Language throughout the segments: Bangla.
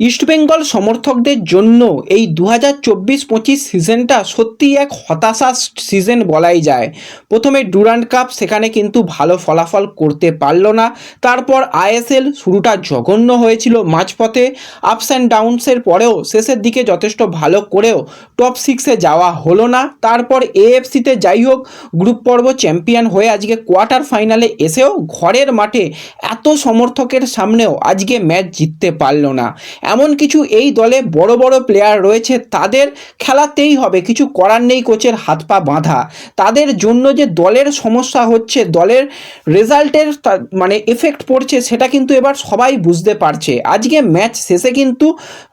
ইস্টবেঙ্গল সমর্থকদের জন্য এই দু হাজার চব্বিশ পঁচিশ সিজনটা সত্যিই এক হতাশার সিজন বলাই যায়। প্রথমে ডুরান্ড কাপ সেখানে কিন্তু ভালো ফলাফল করতে পারল না। তারপর আইএসএল শুরুটা জঘন্য হয়েছিল মাঝপথে। আপস অ্যান্ড ডাউনসের পরেও শেষের দিকে যথেষ্ট ভালো করেও টপ সিক্সে যাওয়া হলো না। তারপর এএফসিতে যাই হোক, গ্রুপ পর্ব চ্যাম্পিয়ন হয়ে আজকে কোয়ার্টার ফাইনালে এসেও ঘরের মাঠে এত সমর্থকের সামনেও আজকে ম্যাচ জিততে পারল না। এমন কিছু এই দলে বড় বড় প্লেয়ার রয়েছে, তাদের খেলাতেই হবে। কিছু করার নেই কোচের হাত পা বাঁধা। তাদের জন্য যে দলের সমস্যা হচ্ছে, দলের রেজাল্টের মানে এফেক্ট পড়ছে, সেটা কিন্তু এবার সবাই বুঝতে পারছে। আজকে ম্যাচ শেষে কিন্তু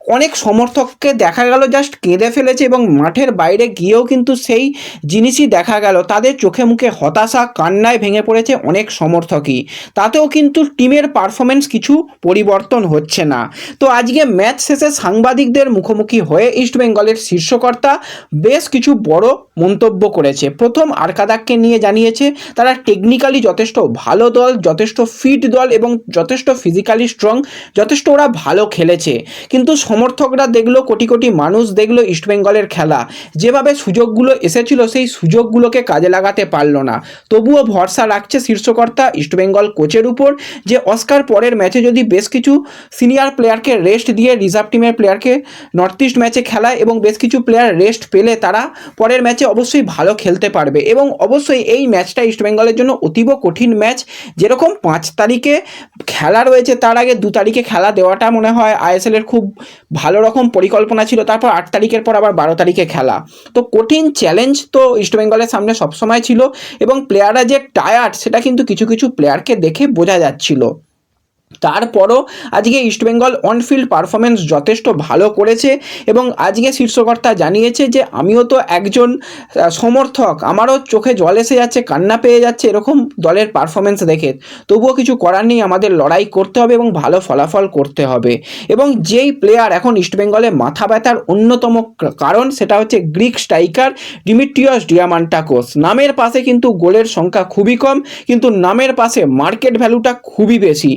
অনেক সমর্থককে দেখা গেল জাস্ট কেঁদে ফেলেছে এবং মাঠের বাইরে গিয়েও কিন্তু সেই জিনিসই দেখা গেল। তাদের চোখে মুখে হতাশা, কান্নায় ভেঙে পড়েছে অনেক সমর্থকই। তাতেও কিন্তু টিমের পারফরমেন্স কিছু পরিবর্তন হচ্ছে না। তো আজকে ম্যাচ শেষে সাংবাদিকদের মুখোমুখি হয়ে ইস্টবেঙ্গলের শীর্ষকর্তা বেশ কিছু বড় মন্তব্য করেছে। প্রথম আরকাদাককে নিয়ে জানিয়েছে, তারা টেকনিক্যালি যথেষ্ট ভালো দল, যথেষ্ট ফিট দল এবং যথেষ্ট ফিজিক্যালি স্ট্রং যথেষ্ট ওরা ভালো খেলেছে। কিন্তু সমর্থকরা দেখল, কোটি কোটি মানুষ দেখল ইস্টবেঙ্গলের খেলা। যেভাবে সুযোগগুলো এসেছিল, সেই সুযোগগুলোকে কাজে লাগাতে পারল না। তবুও ভরসা রাখছে শীর্ষকর্তা ইস্টবেঙ্গল কোচের উপর যে অস্কার পরের ম্যাচে যদি বেশ কিছু সিনিয়র প্লেয়ারকে রেস্ট দিয়ে রিজার্ভ টিমের প্লেয়ারকে নর্থ ইস্ট ম্যাচে খেলায় এবং বেশ কিছু প্লেয়ার রেস্ট পেলে তারা পরের ম্যাচে অবশ্যই ভালো খেলতে পারবে। এবং অবশ্যই এই ম্যাচটা ইস্টবেঙ্গলের জন্য অতীব কঠিন ম্যাচ যেরকম পাঁচ তারিখে খেলা রয়েছে, তার আগে দু তারিখে খেলা দেওয়াটা মনে হয় আইএসএলের খুব ভালো রকম পরিকল্পনা ছিল, তারপর আট তারিখের পর আবার বারো তারিখে খেলা। তো কঠিন চ্যালেঞ্জ তো ইস্টবেঙ্গলের সামনে সবসময় ছিল এবং প্লেয়াররা যে টায়ার্ড সেটা কিন্তু কিছু কিছু প্লেয়ারকে দেখে বোঝা যাচ্ছিল। তারপরও আজকে ইস্টবেঙ্গল অনফিল্ড পারফরমেন্স যথেষ্ট ভালো করেছে এবং আজকে শীর্ষকর্তা জানিয়েছে যে, আমিও তো একজন সমর্থক। আমারও চোখে জল এসে যাচ্ছে, কান্না পেয়ে যাচ্ছে এরকম দলের পারফরমেন্স দেখে। তবুও কিছু করার নেই, আমাদের লড়াই করতে হবে এবং ভালো ফলাফল করতে হবে। এবং যেই প্লেয়ার এখন ইস্টবেঙ্গলে মাথা ব্যথার অন্যতম কারণ সেটা হচ্ছে গ্রিক স্ট্রাইকার ডিমিট্রিয়াস ডিয়ামান্টাকোস নামের পাশে কিন্তু গোলের সংখ্যা খুবই কম, কিন্তু নামের পাশে মার্কেট ভ্যালুটা খুবই বেশি।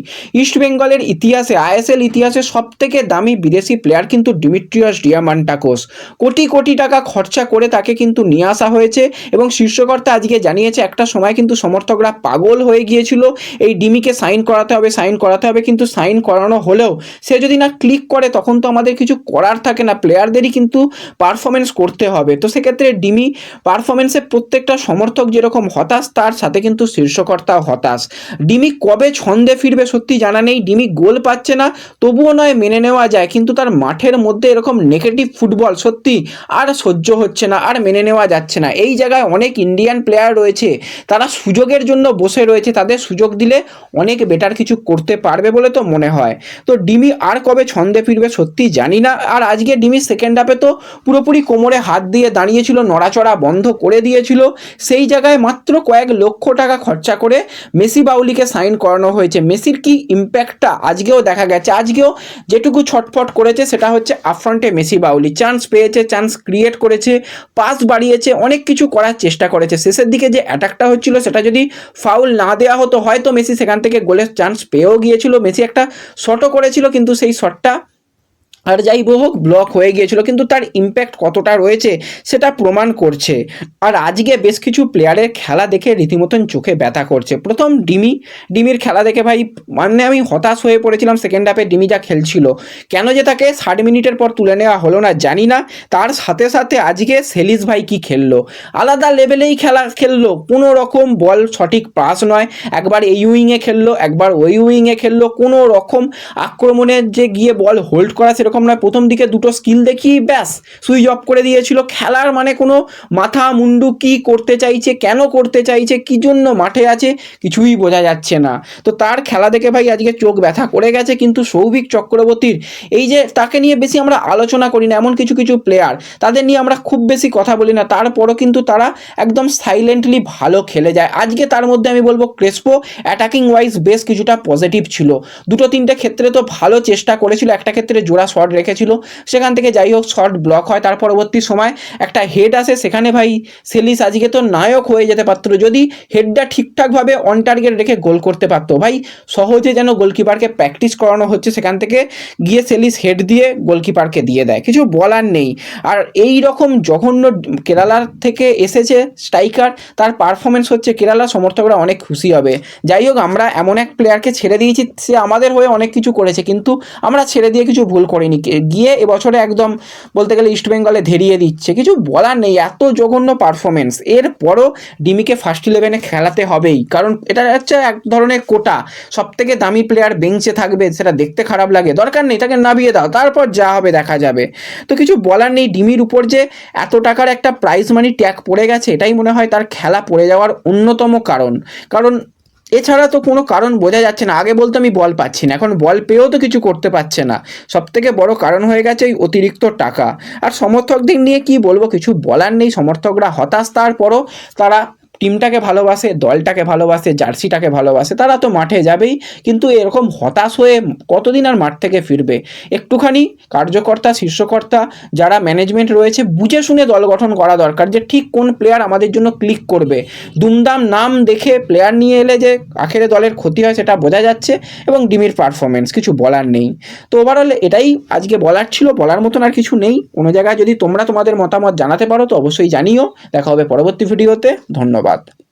ইস্টবেঙ্গলের ইতিহাসে আইএসএল ইতিহাসে সব থেকে দামি বিদেশি প্লেয়ার কিন্তু ডিমিট্রিয়াস ডিয়ামান্টাকোস। কোটি কোটি টাকা খরচা করে তাকে কিন্তু নিয়ে আসা হয়েছে এবং শীর্ষকর্তা আজকে জানিয়েছে, একটা সময় কিন্তু সমর্থকরা পাগল হয়ে গিয়েছিল। এই ডিমিকে সাইন করাতে হবে, সাইন করাতে হবে, কিন্তু সাইন করানো হলেও সে যদি না ক্লিক করে, তখন তো আমাদের কিছু করার থাকে না। প্লেয়ারদেরই কিন্তু পারফরমেন্স করতে হবে। তো সেক্ষেত্রে ডিমি পারফরমেন্সে প্রত্যেকটা সমর্থক যেরকম হতাশ, তার সাথে কিন্তু শীর্ষকর্তাও হতাশ। ডিমি কবে ছন্দে ফিরবে সত্যি জানা নেই ডিমি গোল পাচ্ছে না, তবুও নয় মেনে নেওয়া যায়, কিন্তু তার মাঠের মধ্যে এরকম নেগেটিভ ফুটবল সত্যি আর সহ্য হচ্ছে না, আর মেনে নেওয়া যাচ্ছে না। এই জায়গায় অনেক ইন্ডিয়ান প্লেয়ার রয়েছে, তারা সুযোগের জন্য বসে রয়েছে, তাদের সুযোগ দিলে অনেক বেটার কিছু করতে পারবে বলে তো মনে হয়। তো ডিমি আর কবে ছন্দে ফিরবে সত্যি জানি না, আর আজকে ডিমি সেকেন্ড হাফে তো পুরোপুরি কোমরে হাত দিয়ে দাঁড়িয়েছিল, নড়াচড়া বন্ধ করে দিয়েছিল, সেই জায়গায় মাত্র কয়েক লক্ষ টাকা খরচা করে মেসি বাউলিকে সাইন করানো হয়েছে। মেসির কি ইম্প্যাক্টটা আজকেও দেখা গেছে। আজকেও যেটুকু ছটফট করেছে সেটা হচ্ছে আফ্রন্টে মেসি বাউলি। চান্স পেয়েছে চান্স ক্রিয়েট করেছে পাস বাড়িয়েছে, অনেক কিছু করার চেষ্টা করেছে। শেষের দিকে যে অ্যাটাকটা হচ্ছিল সেটা যদি ফাউল না দেওয়া হতো, হয়তো মেসি সেখান থেকে গোলের চান্স পেয়েও গিয়েছিল। মেসি একটা শটও করেছিল, কিন্তু সেই শটটা আর যাই হোক ব্লক হয়ে গিয়েছিল, কিন্তু তার ইম্প্যাক্ট কতটা রয়েছে সেটা প্রমাণ করছে। আর আজকে বেশ কিছু প্লেয়ারের খেলা দেখে রীতিমতন চোখে ব্যথা করছে। প্রথম ডিমি, ডিমির খেলা দেখে ভাই মানে আমি হতাশ হয়ে পড়েছিলাম সেকেন্ড হাফে ডিমি যা খেলছিল। কেন যে তাকে ষাট মিনিটের পর তুলে নেওয়া হলো না, জানি না। তার সাথে সাথে আজকে সেলিস ভাই কি খেললো? আলাদা লেভেলেই খেলা খেললো, কোনো রকম বল সঠিক পাস নয়। একবার এই উইংয়ে খেললো, একবার ওই উইংয়ে খেললো, কোনো রকম আক্রমণের যে গিয়ে বল হোল্ড করা সেরকম নয়। প্রথম দিকে দুটো স্কিল দেখি, ব্যাস সুইচ অফ করে দিয়েছিল। খেলার মানে কোনো মাথা মুন্ডু কি করতে চাইছে, কেন করতে চাইছে, কি জন্য মাঠে আছে, কিছুই বোঝা যাচ্ছে না। তো তার খেলা দেখে ভাই আজকে চোখ ব্যথা করে গেছে, কিন্তু সৌভিক চক্রবর্তীর এই যে তাকে নিয়ে বেশি আমরা আলোচনা করি না, এমন কিছু কিছু প্লেয়ার তাদের নিয়ে আমরা খুব বেশি কথা বলি না। তারপরও কিন্তু তারা একদম সাইলেন্টলি ভালো খেলে যায়। আজকে তার মধ্যে আমি বলব ক্রেসপো অ্যাটাকিং ওয়াইজ বেশ কিছুটা পজিটিভ ছিল। দুটো তিনটে ক্ষেত্রে তো ভালো চেষ্টা করেছিল, একটা ক্ষেত্রে জোড়া শট রেখেছিল। সেখান থেকে যাই হোক শট ব্লক হয়। তার পরবর্তী সময় একটা হেড আসে। সেখানে ভাই সেলিস আজকে তো নায়ক হয়ে যেতে পারতো। যদি হেডটা ঠিকঠাকভাবে অন টার্গেট রেখে গোল করতে পারতো। ভাই সহজে যেন গোলকিপারকে প্র্যাকটিস করানো হচ্ছে, সেখান থেকে গিয়ে সেলিস হেড দিয়ে গোলকিপারকে দিয়ে দেয়। কিছু বলার নেই। আর এই রকম জঘন্য কেরালার থেকে এসেছে স্ট্রাইকার তার পারফরমেন্স হচ্ছে কেরালা সমর্থকরা অনেক খুশি হবে। যাই হোক, আমরা এমন এক প্লেয়ারকে ছেড়ে দিয়েছি, সে আমাদের হয়ে অনেক কিছু করেছে। কিন্তু আমরা ছেড়ে দিয়ে কিছু ভুল করিনি। কে- গিয়ে এবছরে একদম বলতে গেলে ইস্ট বেঙ্গলে ধেরিয়ে দিচ্ছে। কিছু বলার নেই, এত জঘন্য পারফরমেন্স এরপরও ডিমিকে ফার্স্ট ইলেভেনে খেলাতে হবেই। কারণ এটা হচ্ছে এক ধরনের কোটা। সব থেকে দামি প্লেয়ার বেঞ্চে থাকবে, সেটা দেখতে খারাপ লাগে। দরকার নেই, তাকে নামিয়ে দাও, তারপর যা হবে দেখা যাবে। তো কিছু বলার নেই, ডিমির উপর যে এত টাকার একটা প্রাইজ মানি ট্যাগ পড়ে গেছে, এটাই মনে হয় তার খেলা পড়ে যাওয়ার অন্যতম কারণ। কারণ এছাড়া তো কোনো কারণ বোঝা যাচ্ছে না। আগে বলতো আমি বল পাচ্ছি না। এখন বল পেয়েও তো কিছু করতে পারছে না। সব থেকে বড় কারণ হয়ে গেছে ওই অতিরিক্ত টাকা। আর সমর্থকদের নিয়ে কি বলব? কিছু বলার নেই। সমর্থকরা হতাশ। তারপরও তারা টিমটাকে ভালোবাসে, দলটাকে ভালোবাসে, জার্সিটাকে ভালোবাসে, তারা তো মাঠে যাবেই। কিন্তু এরকম হতাশ হয়ে কতদিন আর মাঠ থেকে ফিরবে? একটুখানি কার্যকর্তা, শীর্ষকর্তা যারা ম্যানেজমেন্ট রয়েছে, বুঝে শুনে দল গঠন করা দরকার যে ঠিক কোন প্লেয়ার আমাদের জন্য ক্লিক করবে। দুমদাম নাম দেখে প্লেয়ার নিয়ে এলে যে আখেরে দলের ক্ষতি হয় সেটা বোঝা যাচ্ছে এবং ডিমির পারফরমেন্স কিছু বলার নেই। তো ওভারঅল এটাই আজকে বলার ছিল, বলার মতন আর কিছু নেই। কোনো জায়গায় যদি তোমরা তোমাদের মতামত জানাতে পারো তো অবশ্যই জানিও। দেখা হবে পরবর্তী ভিডিওতে ধন্যবাদ। ватт.